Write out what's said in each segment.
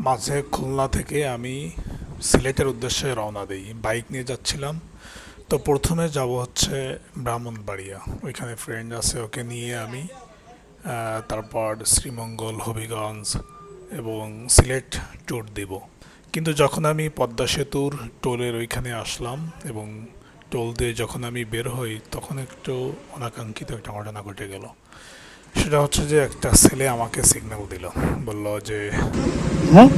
মাঝে খুলনা থেকে আমি সিলেটের উদ্দেশ্যে রওনা দিই। বাইক নিয়ে যাচ্ছিলাম। তো প্রথমে যাব হচ্ছে ব্রাহ্মণবাড়িয়া। ওইখানে ফ্রেন্ড আছে, ওকে নিয়ে আমি তারপর শ্রীমঙ্গল, হবিগঞ্জ এবং সিলেট ট্যুর দিব। কিন্তু যখন আমি পদ্মা সেতুর টোলের ওইখানে আসলাম এবং টোল দিয়ে যখন আমি বের হই, তখন একটু অনাকাঙ্ক্ষিত একটা ঘটনা ঘটে গেল। সেটা হচ্ছে যে একটা ছেলে আমাকে সিগন্যাল দিল। বলল যে হ্যাঁ?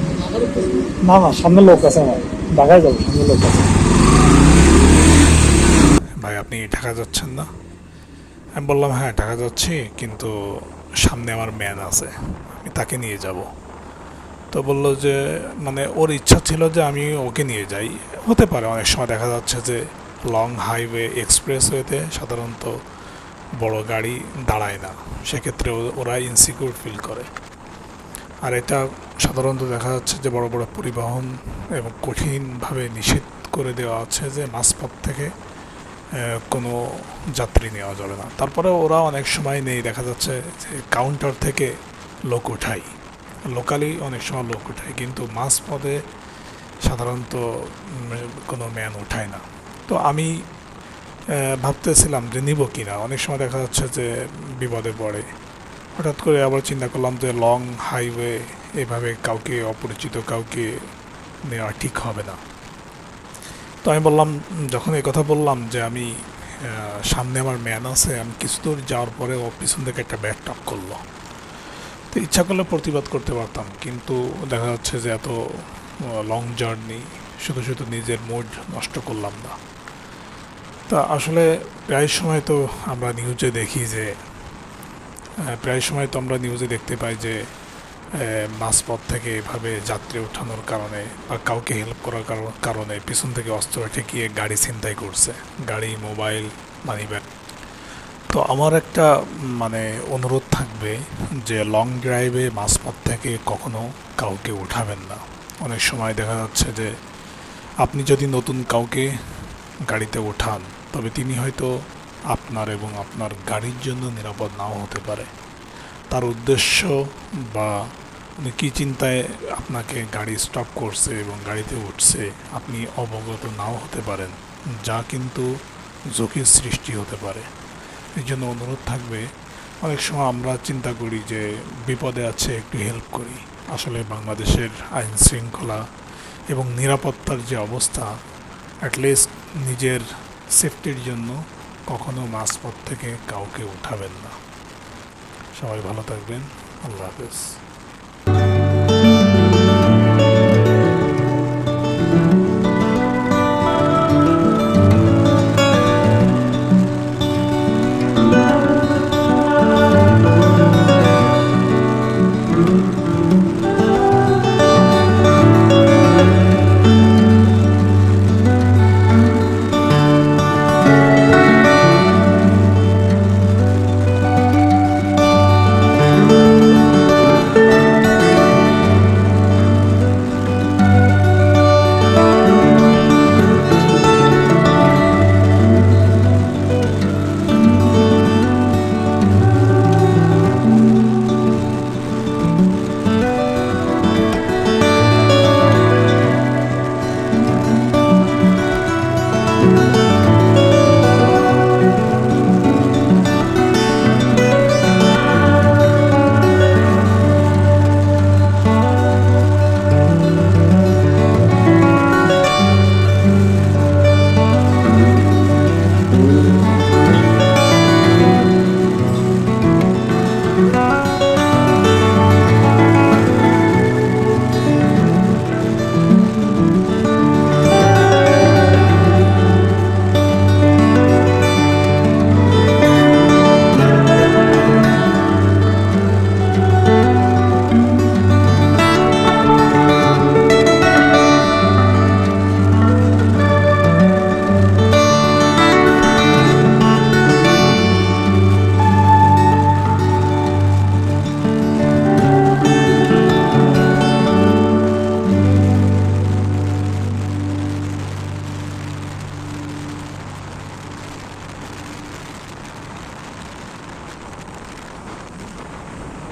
না না সামনে লোক আছে আমার। ঢাকায় যাব সামনে লোক আছে। ভাই আপনি ঢাকা যাচ্ছেন না? আমি বললাম হ্যাঁ ঢাকা যাচ্ছি কিন্তু সামনে আমার ম্যান আছে। আমি তাকে নিয়ে যাব। তো বলল যে মানে ওর ইচ্ছা ছিল যে আমি ওকে নিয়ে যাই। হতে পারে অনেক সময় দেখা যাচ্ছে যে লং হাইওয়ে এক্সপ্রেসওয়েতে সাধারণত বড় গাড়ি দাঁড়ায় না। সেক্ষেত্রে ওরা ইনসিকিউর ফিল করে। আর এটা সাধারণত দেখা যাচ্ছে যে বড় বড় পরিবহন এবং কঠিনভাবে নিষেধ করে দেওয়া আছে যে মাঝপথ থেকে কোনো যাত্রী নেওয়া যাবে না। তারপরে ওরা অনেক সময় নেই, দেখা যাচ্ছে যে কাউন্টার থেকে লোক উঠাই লোকালি অনেক সময় লোক উঠায় কিন্তু মাঝ পদে সাধারণত কোনো ম্যান উঠায় না। তো আমি ভাবতেছিলাম যে নিব কি না অনেক সময় দেখা যাচ্ছে যে বিপদে পড়ে। হঠাৎ করে আবার চিন্তা করলাম যে লং হাইওয়ে এভাবে কাউকে অপরিচিত কাউকে নেওয়া ঠিক হবে না। তো আমি বললাম, যখন এই কথা বললাম যে আমি সামনে আমার ম্যান আছে, আমি কিছু দূর যাওয়ার পরে ও পিছন থেকে একটা ব্যাগ টক করল। তো ইচ্ছা করলে প্রতিবাদ করতে পারতাম, কিন্তু দেখা যাচ্ছে যে এত লং জার্নি শুধু শুধু নিজের মুড নষ্ট করলাম না। তা আসলে প্রায় সময় তো আমরা নিউজে দেখি যে প্রায় সময় তো আমরা নিউজে দেখতে পাই যে মাঝপথ থেকে এভাবে যাত্রী ওঠানোর কারণে বা কাউকে হেল্প করার কারণে পিছন থেকে অস্ত্র ঠেকিয়ে গাড়ি ছিনতাই করছে। গাড়ি মোবাইল মানি ব্যাগ তো আমার একটা মানে অনুরোধ থাকবে যে লং ড্রাইভে মাঝপথ থেকে কখনো কাউকে উঠাবেন না। অনেক সময় দেখা যাচ্ছে যে, আপনি যদি নতুন কাউকে গাড়িতে ওঠান, তবে তিনি হয়তো আপনার এবং আপনার গাড়ির জন্য নিরাপদ নাও হতে পারে। তার উদ্দেশ্য বা উনি কী চিন্তায় আপনাকে গাড়ি স্টপ করছে এবং গাড়িতে উঠছে, আপনি অবগত নাও হতে পারেন, যা কিন্তু ঝুঁকির সৃষ্টি হতে পারে। এই জন্য অনুরোধ থাকবে, অনেক সময় আমরা চিন্তা করি যে বিপদে আছে, একটু হেল্প করি। আসলে বাংলাদেশের আইন শৃঙ্খলা এবং নিরাপত্তার যে অবস্থা অ্যাটলিস্ট নিজের সেফটির জন্য কখনো মাঝপথ থেকে কাউকে উঠাবেন না। সবাই ভালো থাকবেন। আল্লাহ হাফেজ।